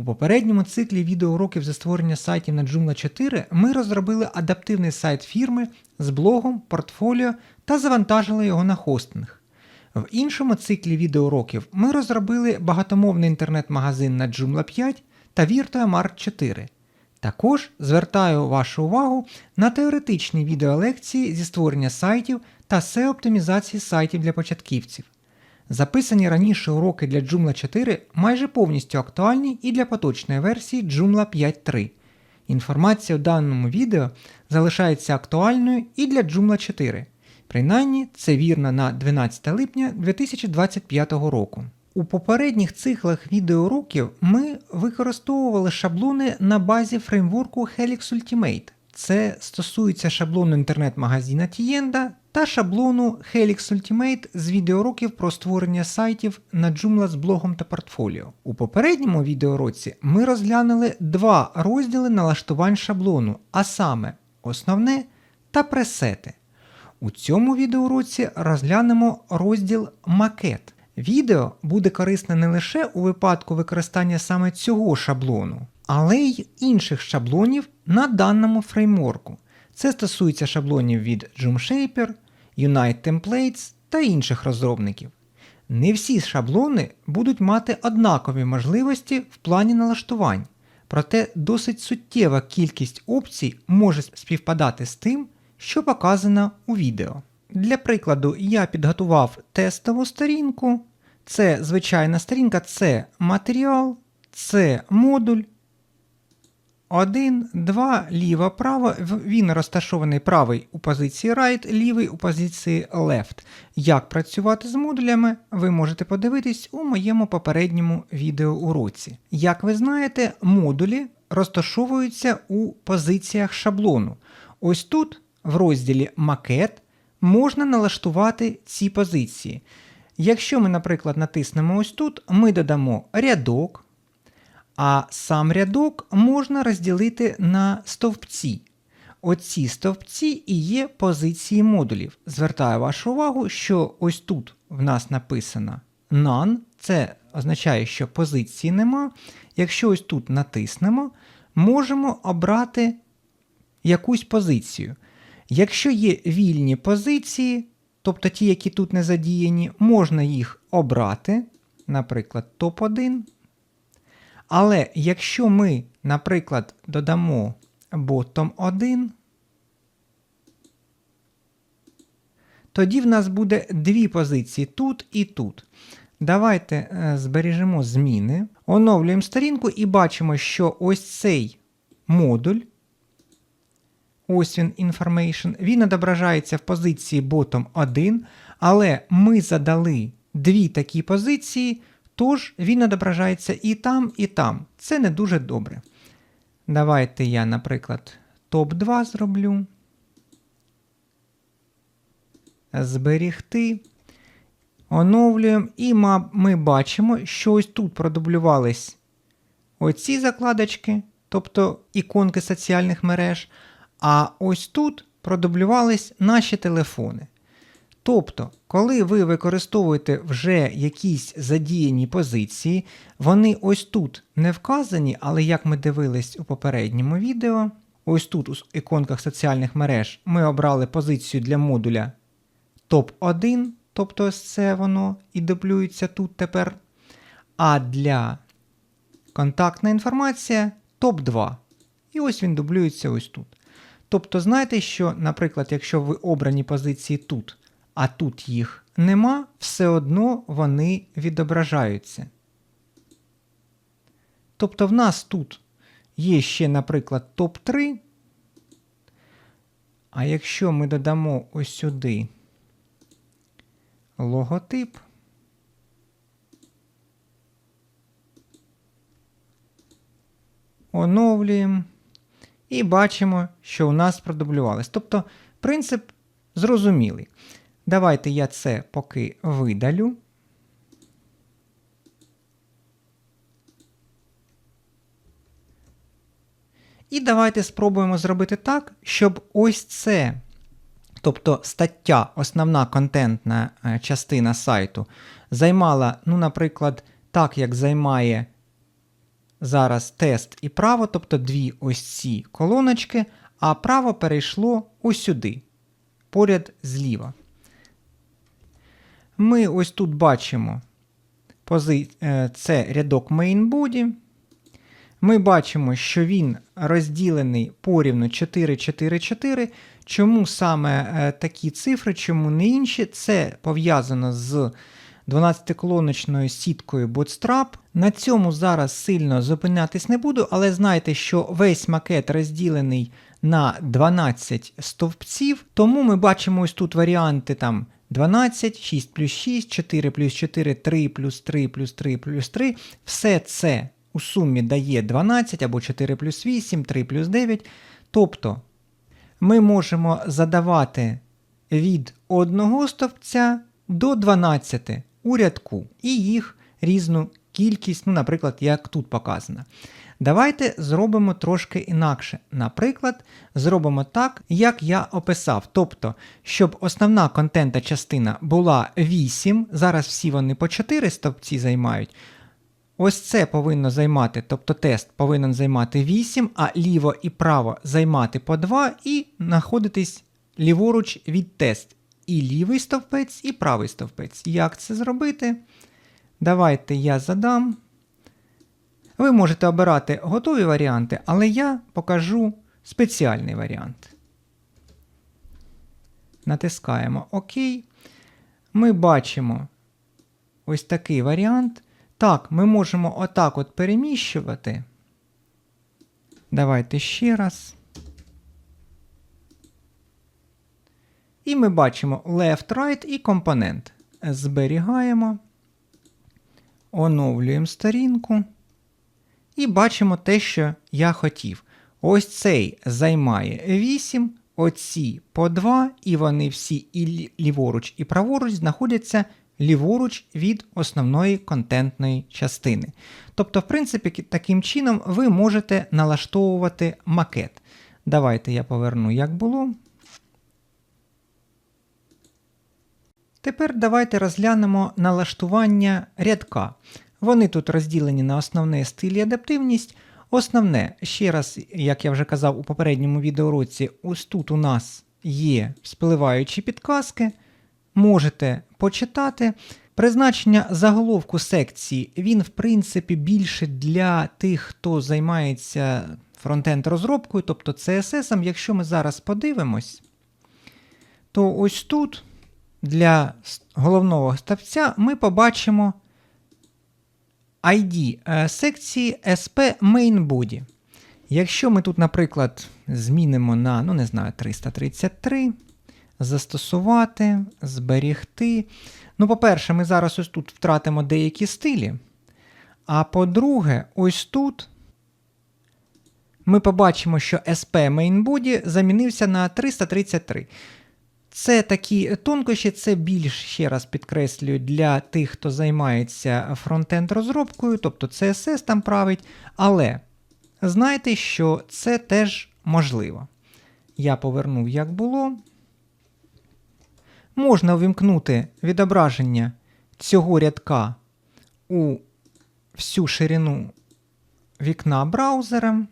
У попередньому циклі відеоуроків за створення сайтів на Joomla 4 ми розробили адаптивний сайт фірми з блогом, портфоліо та завантажили його на хостинг. В іншому циклі відеоуроків ми розробили багатомовний інтернет-магазин на Joomla 5 та VirtuaMart 4. Також звертаю вашу увагу на теоретичні відеолекції зі створення сайтів та SEO-оптимізації сайтів для початківців. Записані раніше уроки для Joomla 4 майже повністю актуальні і для поточної версії Joomla 5.3. Інформація у даному відео залишається актуальною і для Joomla 4. Принаймні, це вірно на 12 липня 2025 року. У попередніх циклах відеоуроків ми використовували шаблони на базі фреймворку Helix Ultimate. Це стосується шаблону інтернет-магазина Tienda та шаблону Helix Ultimate з відеоуроків про створення сайтів на Joomla з блогом та портфоліо. У попередньому відеоуроці ми розглянули два розділи налаштувань шаблону, а саме основне та пресети. У цьому відеоуроці розглянемо розділ Макет. Відео буде корисне не лише у випадку використання саме цього шаблону, але й інших шаблонів на даному фреймворку. Це стосується шаблонів від Joomshaper, Unite Templates та інших розробників. Не всі шаблони будуть мати однакові можливості в плані налаштувань, проте досить суттєва кількість опцій може співпадати з тим, що показано у відео. Для прикладу, я підготував тестову сторінку. Це звичайна сторінка, це матеріал, це модуль. Один, два, ліво, право. Він розташований правий у позиції right, лівий у позиції left. Як працювати з модулями, ви можете подивитись у моєму попередньому відеоуроці. Як ви знаєте, модулі розташовуються у позиціях шаблону. Ось тут, в розділі Макет, можна налаштувати ці позиції. Якщо ми, наприклад, натиснемо ось тут, ми додамо рядок, а сам рядок можна розділити на стовпці. Оці стовпці і є позиції модулів. Звертаю вашу увагу, що ось тут в нас написано None, це означає, що позиції нема. Якщо ось тут натиснемо, можемо обрати якусь позицію. Якщо є вільні позиції, тобто ті, які тут не задіяні, можна їх обрати, наприклад, топ-1. Але якщо ми, наприклад, додамо bottom 1, тоді в нас буде дві позиції тут і тут. Давайте е, збережемо зміни, оновлюємо сторінку і бачимо, що ось цей модуль. Ось він information, він відображається в позиції bottom 1, але ми задали дві такі позиції, тож він відображається і там, і там. Це не дуже добре. Давайте я, наприклад, топ-2 зроблю. Зберігти. Оновлюємо, і ми бачимо, що ось тут продублювались оці закладочки, тобто іконки соціальних мереж. А ось тут продублювались наші телефони. Тобто, коли ви використовуєте вже якісь задіяні позиції, вони ось тут не вказані, але як ми дивились у попередньому відео, ось тут у іконках соціальних мереж ми обрали позицію для модуля топ-1, тобто ось це воно і дублюється тут тепер. А для контактна інформація топ-2. І ось він дублюється ось тут. Тобто, знаєте, що, наприклад, якщо ви обрані позиції тут, а тут їх нема, все одно вони відображаються. Тобто, в нас тут є ще, наприклад, топ-3. А якщо ми додамо ось сюди логотип, Оновлюємо. І бачимо, що у нас продублювалось. Тобто принцип зрозумілий. Давайте я це поки видалю. І давайте спробуємо зробити так, щоб ось це, тобто стаття, основна контентна е, частина сайту, займала, ну, наприклад, так, як займає зараз тест і право, тобто дві ось ці колоночки, а право перейшло ось сюди, поряд зліва. Ми ось тут бачимо пози... е, це рядок main body. Ми бачимо, що він розділений порівну 4, 4, 4. Чому саме е, такі цифри, чому не інші? Це пов'язано з 12-колоночною сіткою Bootstrap. На цьому зараз сильно зупинятись не буду, але знайте, що весь макет розділений на 12 стовпців, тому ми бачимо ось тут варіанти там 12, 6 плюс 6, 4 плюс 4, 3 плюс 3 плюс 3 плюс 3. Все це у сумі дає 12 або 4 плюс 8, 3 плюс 9. Тобто ми можемо задавати від одного стовпця до 12 у рядку і їх різну кількість, ну, наприклад, як тут показано. Давайте зробимо трошки інакше. Наприклад, зробимо так, як я описав. Тобто, щоб основна контента частина була 8, зараз всі вони по 4 стовпці займають. Ось це повинно займати, тобто тест повинен займати 8, а ліво і право займати по 2 і знаходитись ліворуч від тест. І лівий стовпець, і правий стовпець. Як це зробити? Давайте я задам. Ви можете обирати готові варіанти, але я покажу спеціальний варіант. Натискаємо ОК. Ми бачимо ось такий варіант. Так, ми можемо отак от переміщувати. Давайте ще раз. І ми бачимо left, right і компонент. Зберігаємо, оновлюємо сторінку. І бачимо те, що я хотів. Ось цей займає 8, оці по 2, і вони всі і ліворуч, і праворуч знаходяться ліворуч від основної контентної частини. Тобто, в принципі, таким чином ви можете налаштовувати макет. Давайте я поверну, як було. Тепер давайте розглянемо налаштування рядка. Вони тут розділені на основне стиль і адаптивність. Основне, ще раз, як я вже казав у попередньому відеоуроці, ось тут у нас є спливаючі підказки. Можете почитати. Призначення заголовку секції, він, в принципі, більше для тих, хто займається фронтенд розробкою, тобто CSS. Якщо ми зараз подивимось, то ось тут для головного ставця ми побачимо ID е, секції SP Main. Якщо ми тут, наприклад, змінимо на, ну не знаю, 333, застосувати, зберігти. Ну, по-перше, ми зараз ось тут втратимо деякі стилі. А по-друге, ось тут ми побачимо, що SP Main Body замінився на 333. Це такі тонкощі, це більш ще раз підкреслюю для тих, хто займається фронтенд розробкою, тобто CSS там править. Але знайте, що це теж можливо. Я повернув, як було. Можна увімкнути відображення цього рядка у всю ширину вікна браузера.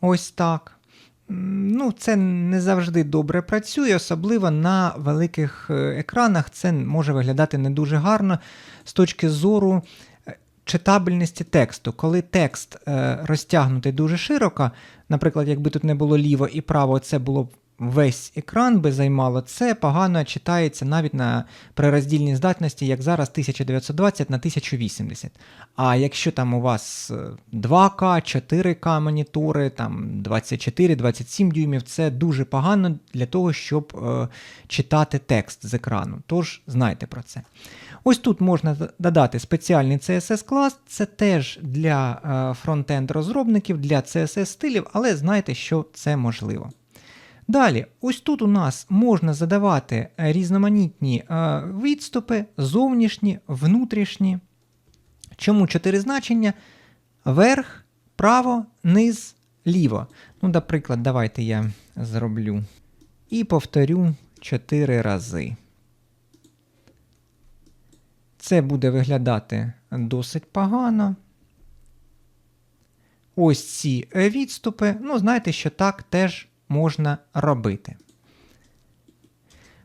Ось так. Ну, Це не завжди добре працює, особливо на великих е, екранах це може виглядати не дуже гарно з точки зору е, читабельності тексту. Коли текст е, розтягнутий дуже широко, наприклад, якби тут не було ліво і право, це було б весь екран би займало, це погано читається навіть на прироздільній здатності, як зараз 1920 на 1080. А якщо там у вас е, 2К, 4К монітори, там 24-27 дюймів, це дуже погано для того, щоб е, читати текст з екрану. Тож знайте про це. Ось тут можна додати спеціальний CSS клас, це теж для е, фронтенд розробників, для CSS стилів, але знайте, що це можливо. Далі, ось тут у нас можна задавати е, різноманітні е, відступи, зовнішні, внутрішні. Чому чотири значення? Верх, право, низ, ліво. Ну, наприклад, давайте я зроблю і повторю 4 рази. Це буде виглядати досить погано. Ось ці е, відступи. Ну, знаєте, що так теж можна робити.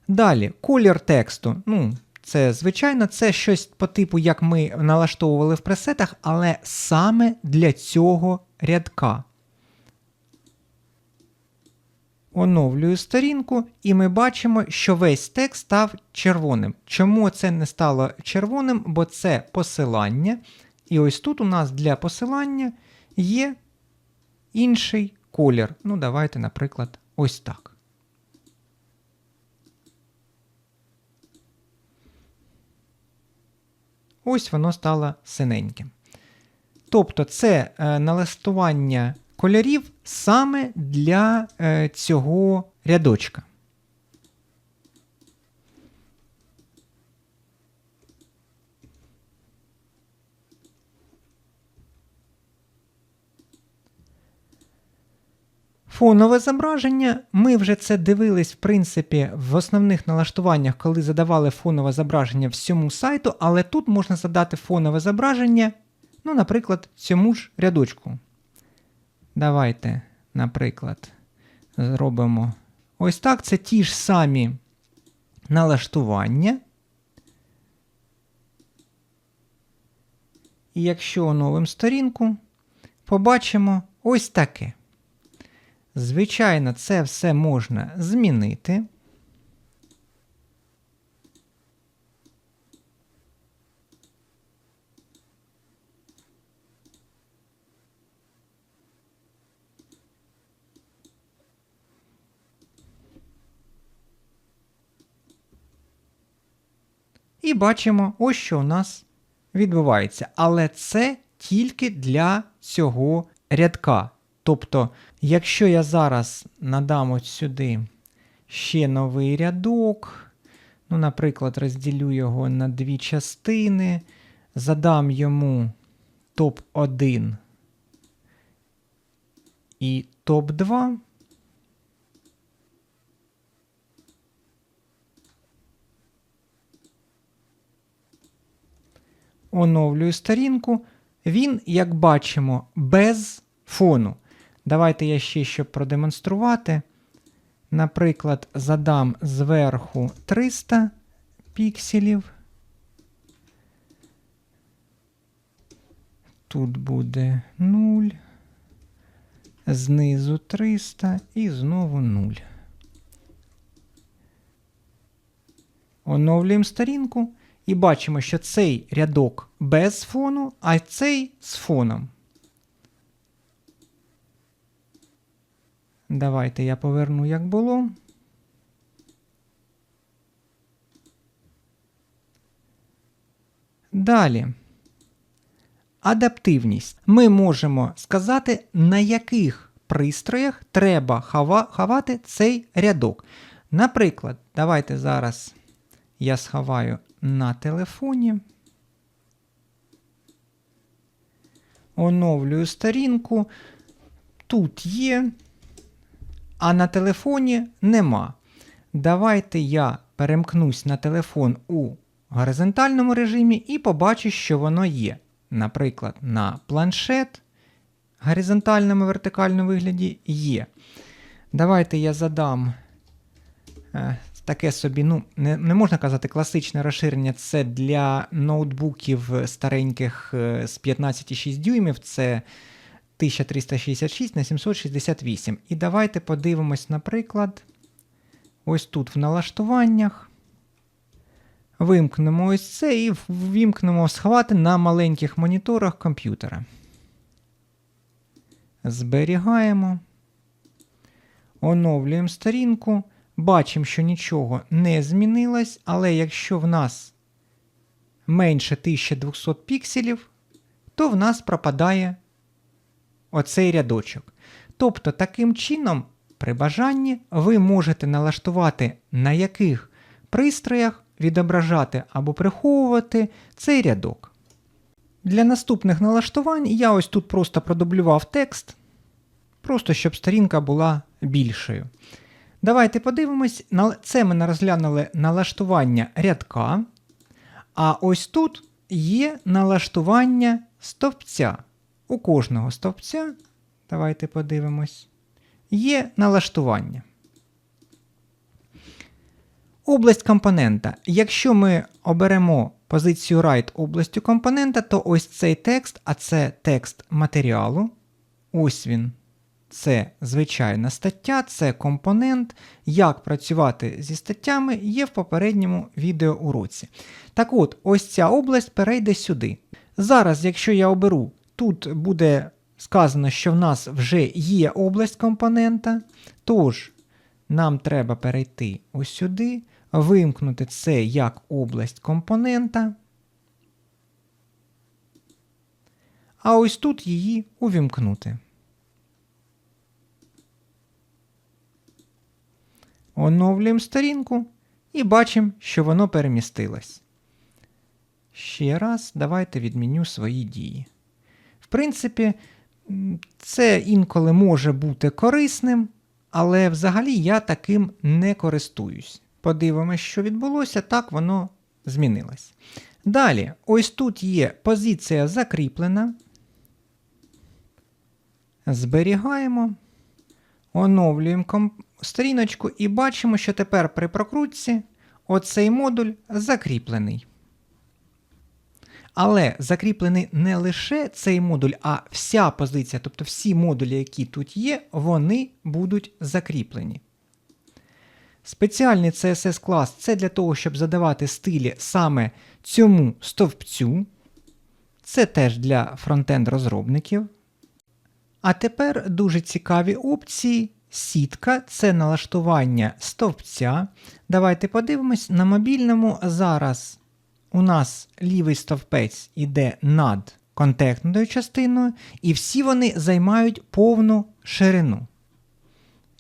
Далі, колір тексту. Ну, це, звичайно, це щось по типу, як ми налаштовували в пресетах, але саме для цього рядка. Оновлюю сторінку, і ми бачимо, що весь текст став червоним. Чому це не стало червоним? Бо це посилання. І ось тут у нас для посилання є інший колір. Ну, давайте, наприклад, ось так. Ось воно стало синеньким. Тобто це е, налаштування кольорів саме для е, цього рядочка. Фонове зображення. Ми вже це дивились, в принципі, в основних налаштуваннях, коли задавали фонове зображення всьому сайту, але тут можна задати фонове зображення, ну, наприклад, цьому ж рядочку. Давайте, наприклад, зробимо ось так. Це ті ж самі налаштування. І якщо оновимо сторінку, побачимо ось таке. Звичайно, це все можна змінити. І бачимо, ось що у нас відбувається. Але це тільки для цього рядка. Тобто, якщо я зараз надам от сюди ще новий рядок, ну, наприклад, розділю його на дві частини, задам йому топ-1 і топ-2. Оновлюю сторінку. Він, як бачимо, без фону. Давайте я ще щоб продемонструвати. Наприклад, задам зверху 300 пікселів. Тут буде 0. Знизу 300 і знову 0. Оновлюємо сторінку і бачимо, що цей рядок без фону, а цей з фоном. Давайте я поверну, як було. Далі. Адаптивність. Ми можемо сказати, на яких пристроях треба ховати цей рядок. Наприклад, давайте зараз я сховаю на телефоні. Оновлюю сторінку. Тут є а на телефоні нема. Давайте я перемкнусь на телефон у горизонтальному режимі і побачу, що воно є. Наприклад, на планшет горизонтальному вертикальному вигляді є. Давайте я задам е, таке собі, ну, не, не можна казати класичне розширення, це для ноутбуків стареньких е, з 15,6 дюймів. Це 1366 на 768. І давайте подивимось, наприклад, ось тут в налаштуваннях. Вимкнемо ось це і ввімкнемо схвати на маленьких моніторах комп'ютера. Зберігаємо. Оновлюємо сторінку. Бачимо, що нічого не змінилось, але якщо в нас менше 1200 пікселів, то в нас пропадає оцей рядочок. Тобто, таким чином, при бажанні, ви можете налаштувати, на яких пристроях відображати або приховувати цей рядок. Для наступних налаштувань я ось тут просто продублював текст, просто щоб сторінка була більшою. Давайте подивимось, це ми розглянули налаштування рядка. А ось тут є налаштування стовпця. У кожного стовпця, давайте подивимось, є налаштування. Область компонента. Якщо ми оберемо позицію Write областю компонента, то ось цей текст, а це текст матеріалу. Ось він. Це звичайна стаття, це компонент. Як працювати зі статтями є в попередньому відеоуроці. Так от, ось ця область перейде сюди. Зараз, якщо я оберу, тут буде сказано, що в нас вже є область компонента. Тож, нам треба перейти ось сюди, вимкнути це як область компонента. А ось тут її увімкнути. Оновлюємо сторінку і бачимо, що воно перемістилось. Ще раз, давайте відміню свої дії. Принципі, це інколи може бути корисним, але взагалі я таким не користуюсь. Подивимось, що відбулося, так воно змінилось. Далі, ось тут є позиція закріплена. Зберігаємо, оновлюємо сторіночку і бачимо, що тепер при прокрутці оцей модуль закріплений. Але закріплений не лише цей модуль, а вся позиція, тобто всі модулі, які тут є, вони будуть закріплені. Спеціальний CSS клас це для того, щоб задавати стилі саме цьому стовпцю. Це теж для фронтенд розробників. А тепер дуже цікаві опції. Сітка це налаштування стовпця. Давайте подивимось, на мобільному зараз у нас лівий стовпець іде над контектною частиною, і всі вони займають повну ширину.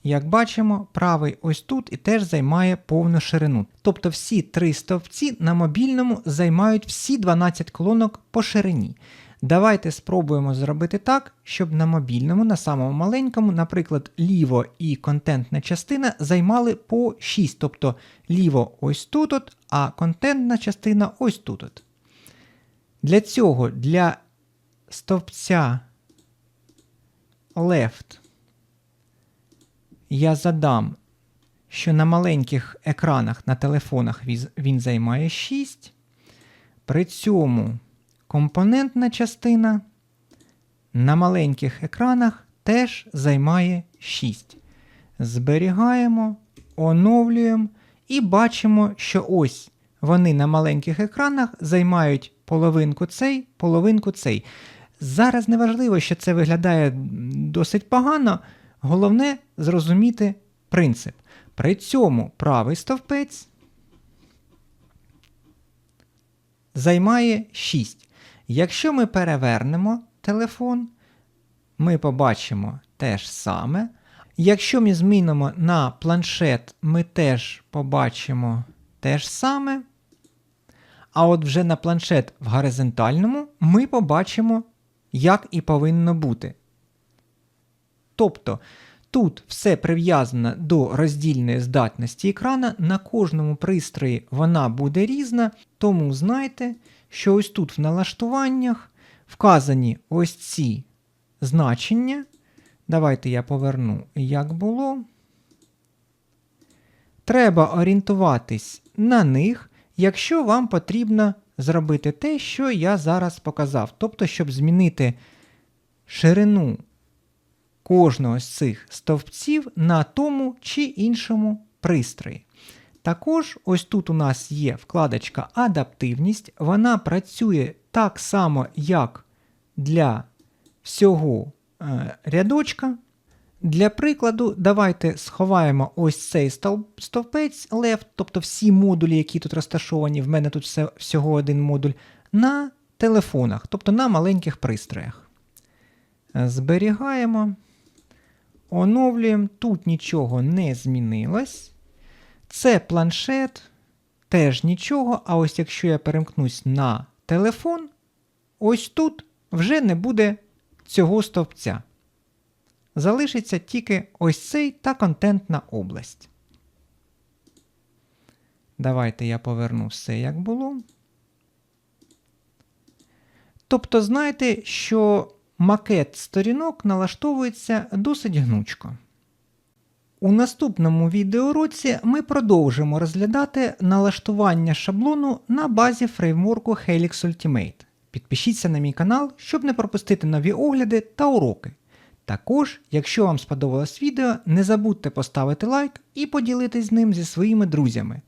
Як бачимо, правий ось тут і теж займає повну ширину. Тобто всі три стовпці на мобільному займають всі 12 колонок по ширині. Давайте спробуємо зробити так, щоб на мобільному, на самому маленькому, наприклад, ліво і контентна частина займали по 6. Тобто ліво ось тут, -от, а контентна частина ось тут. -от. Для цього для стовпця left я задам, що на маленьких екранах на телефонах він займає 6. При цьому компонентна частина на маленьких екранах теж займає 6. Зберігаємо, оновлюємо і бачимо, що ось вони на маленьких екранах займають половинку цей, половинку цей. Зараз не важливо, що це виглядає досить погано. Головне зрозуміти принцип. При цьому правий стовпець займає 6. Якщо ми перевернемо телефон, ми побачимо те ж саме. Якщо ми змінимо на планшет, ми теж побачимо те ж саме. А от вже на планшет в горизонтальному ми побачимо, як і повинно бути. Тобто тут все прив'язано до роздільної здатності екрана, на кожному пристрої вона буде різна, тому знайте, що ось тут в налаштуваннях вказані ось ці значення. Давайте я поверну, як було. Треба орієнтуватись на них, якщо вам потрібно зробити те, що я зараз показав. Тобто, щоб змінити ширину кожного з цих стовпців на тому чи іншому пристрої. Також ось тут у нас є вкладочка Адаптивність. Вона працює так само, як для всього е, рядочка. Для прикладу, давайте сховаємо ось цей стовпець left, тобто всі модулі, які тут розташовані, в мене тут все, всього один модуль, на телефонах, тобто на маленьких пристроях. Е, Зберігаємо, оновлюємо, тут нічого не змінилось. Це планшет, теж нічого. А ось якщо я перемкнусь на телефон, ось тут вже не буде цього стовпця. Залишиться тільки ось цей та контентна область. Давайте я поверну все як було. Тобто, знаєте, що макет сторінок налаштовується досить гнучко. У наступному відеоуроці ми продовжимо розглядати налаштування шаблону на базі фреймворку Helix Ultimate. Підпишіться на мій канал, щоб не пропустити нові огляди та уроки. Також, якщо вам сподобалось відео, не забудьте поставити лайк і поділитись з ним зі своїми друзями.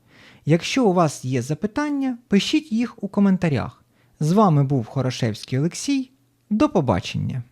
Якщо у вас є запитання, пишіть їх у коментарях. З вами був Хорошевський Олексій. До побачення!